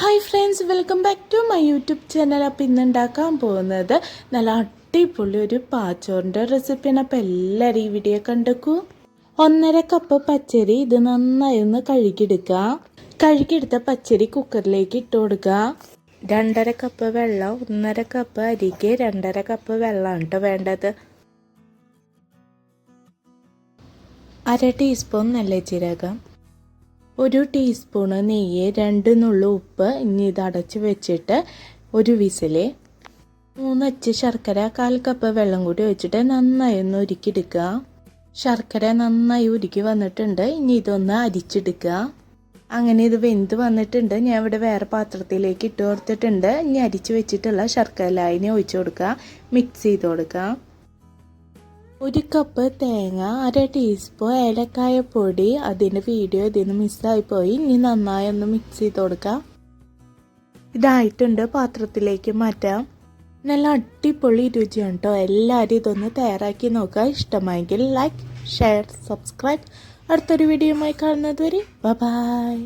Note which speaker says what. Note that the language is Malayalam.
Speaker 1: Hi friends welcome back to my YouTube channel അപ്പോൾ ഇന്ന് ഉണ്ടാക്കാൻ പോകുന്നത് നല്ല അടിപൊളി ഒരു പാച്ചോറിന്റെ റെസിപ്പിയാണ് അപ്പോൾ എല്ലാവരും ഈ വീഡിയോ കണ്ടെക്കൂ ഒന്നര കപ്പ് പച്ചരി ഇത് നന്നായി ഒന്ന് കഴുകിയെടുക്കുക. കഴുകിയെടുത്ത പച്ചരി കുക്കറിലേക്ക് ഇട്ട് കൊടുക്കുക. രണ്ടര കപ്പ് വെള്ളം ഒന്നര കപ്പ് അരിക്ക് രണ്ടര കപ്പ് വെള്ളമാണ് കേട്ടോ വേണ്ടത്. അര ടീസ്പൂൺ നല്ല ജീരകം. ഒരു ടീസ്പൂണ് നെയ്യ് രണ്ട് നുള്ളു ഉപ്പ് ഇനി ഇത് അടച്ച് വെച്ചിട്ട് ഒരു വിസിൽ. മൂന്നച്ച് ശർക്കര കാൽ കപ്പ് വെള്ളം കൂടി ഒഴിച്ചിട്ട് നന്നായി ഒന്ന് ഉരുക്കിയെടുക്കുക. ശർക്കര നന്നായി ഉരുക്കി വന്നിട്ടുണ്ട്. ഇനി ഇതൊന്ന് അരിച്ചെടുക്കുക. അങ്ങനെ ഇത് വെന്ത് വന്നിട്ടുണ്ട്. ഞാൻ ഇവിടെ വേറെ പാത്രത്തിലേക്ക് ഇട്ട് കൊടുത്തിട്ടുണ്ട്. ഇനി അരിച്ച് വെച്ചിട്ടുള്ള ശർക്കര ലായനി ഒഴിച്ചു കൊടുക്കുക. മിക്സ് ചെയ്ത് കൊടുക്കുക. ഒരു കപ്പ് തേങ്ങ അര ടീസ്പൂൺ ഏലക്കായ പൊടി അതിന്റെ വീഡിയോ ഇതിന് മിസ്സായിപ്പോയി ഇനി നന്നായി ഒന്ന് മിക്സ് ചെയ്ത് കൊടുക്കാം. ഇതായിട്ടുണ്ട് പാത്രത്തിലേക്ക് മാറ്റാം. നല്ല അടിപൊളി രുചിയാണ് കേട്ടോ എല്ലാവരും ഇതൊന്ന് തയ്യാറാക്കി നോക്കുക ഇഷ്ടമായെങ്കിൽ ലൈക്ക് ഷെയർ സബ്സ്ക്രൈബ് അടുത്തൊരു വീഡിയോയുമായി കാണുന്നത് വരെ. ബൈ